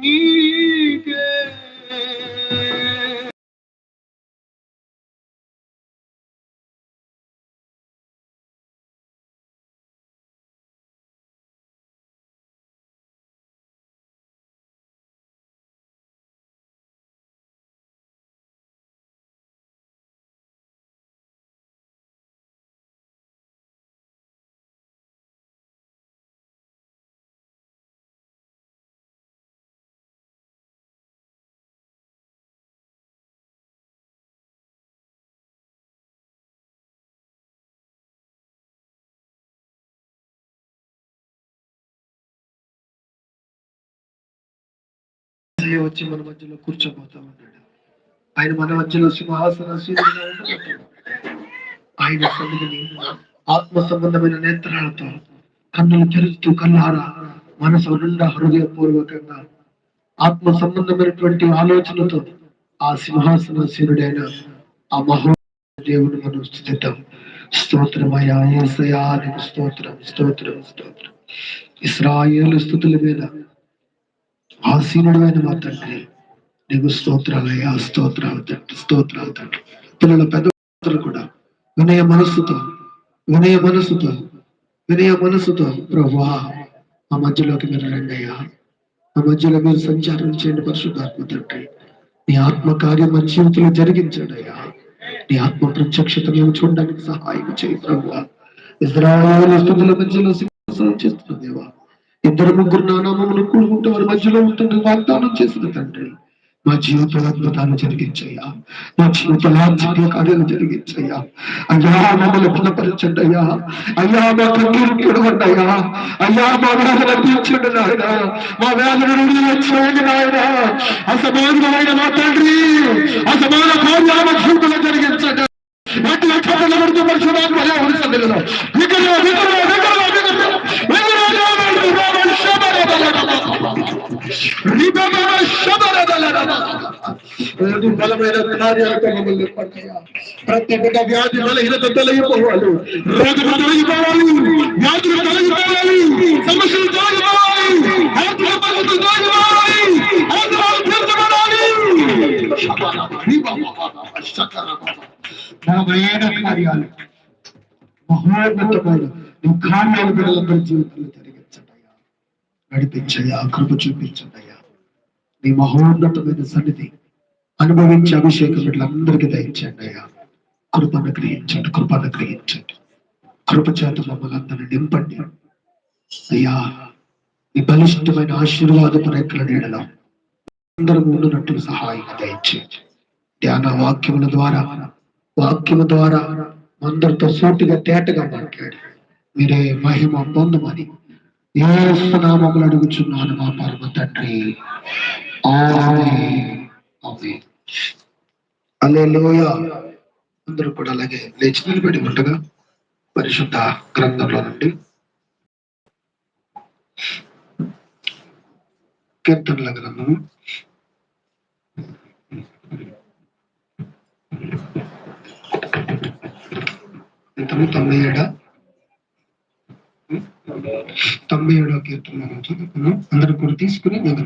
నీకే ఏసయ్య వచ్చి మన మధ్యలో కూర్చోబోతా ఉన్నాడు. ఆయన మన మధ్యలో సింహాసన ఆయన సన్నిధిని ఆత్మ సంబంధమైన నేత్రాలతో కన్నులు తెరుస్తూ కన్నారా మనసు నిండా హృదయపూర్వకంగా ఆత్మ సంబంధమైనటువంటి ఆలోచనతో ఆ సింహాసన శిరుడైన ఆ మహో దేవుడు మనం స్థుతిద్దాం. స్తోత్రమయ్యా ఏసయా స్తోత్రం స్తోత్రం స్తోత్రం. ఇస్రాయేలు స్థుతుల మీద ఆసీనుడమైన మా తండ్రి నీకు స్తోత్రాలయ్యా స్తోత్రాలు తండ్రి స్తోత్రాలు తండ్రి. పిల్లల పెద్ద కూడా వినయ మనస్సుతో వినయ మనస్సుతో వినయ మనస్సుతో ప్రభా ఆ మధ్యలోకి మీరు రండి ఆ మధ్యలో మీరు సంచారం చేయండి పరిశుద్ధాత్మ తండ్రి. నీ ఆత్మ కార్యం మన జీవితంలో జరిగించాడయ్యా నీ ఆత్మ ప్రత్యక్షత మేము చూడడానికి సహాయం చేయి ప్రభు ఇజ్రాయల్ స్థుతుల మధ్యలో సింహాసనం చేస్తున్న దేవా ఇద్దరు ముగ్గురు నానామములు కూడుకుంటూ వారి మధ్యలో ఉంటుంది వాగ్దానం చేసిన తండ్రి. మా జీవితంలో అద్భుతాలు జరిగించయ్యా. మా జీవితంలో ఆశ్చర్య కార్యాలు జరిగించయ్యా. అయ్యా మమ్మల్ని బలపరచండి అయ్యా. అయ్యా మా కన్నీరు చూడవండి అయ్యా. అయ్యా మా వేదన తీర్చండి నాయన. మా వ్యాధులు చేయండి నాయన. అసమానమైన మా తండ్రి అసమాన కార్యాల జీవితంలో జరిగించండి. వాటి లక్ష్యాలు నిలబడుతూ పరిశుభాత్మ ఉంచండి విగ్రహ బలమైన కార్యాలతో మమ్మల్ని పట్టయ్యా ప్రతి బిడ్డ వ్యాధి బలహీనత తొలగిపోవాలి రోగులు తొలగిపోవాలి వ్యాధులు తొలగిపోవాలి సమస్యలు తొలగిపోవాలి ఆర్థిక పరిస్థితులు తొలగిపోవాలి ఆర్థికాలు తీర్చబడాలి బలమైన కార్యాలు మహోన్నతమైన నీ కార్యాలు బిడ్డలందరి జీవితంలో జరిగించండి అయ్యా నడిపించయ్యా కృప చూపించండి అయ్యా నీ మహోన్నతమైన సన్నిధి అనుభవించి అభిషేకం బిడ్డలందరికీ దయించండి అయ్యా కృపను గ్రహించండి కృపను గ్రహించండి. కృప చేత మమ్మల్ని అందరిని నింపండి. అయ్యా ఈ బలిష్టమైన ఆశీర్వాదపు రేఖల నీడలో అందరం ఉండునట్టు సహాయం దయచేయండి. ధ్యాన వాక్యముల ద్వారా వాక్యము ద్వారా అందరితో సూటిగా తేటగా మాట్లాడి మీరే మహిమ పొందమని ఏసునామములు అడుగుచున్నాను మా పరమ తండ్రి. అల్లెలోయ అందరూ కూడా అలాగే లేచి నిలబడి ఉండగా పరిశుద్ధ గ్రంథంలో నుండి కీర్తనల గ్రంథము. ఎంతము తొంభై ఏడా? తొంభై ఏడో కీర్తన చదువుకున్నాం. అందరూ కూడా తీసుకుని దగ్గర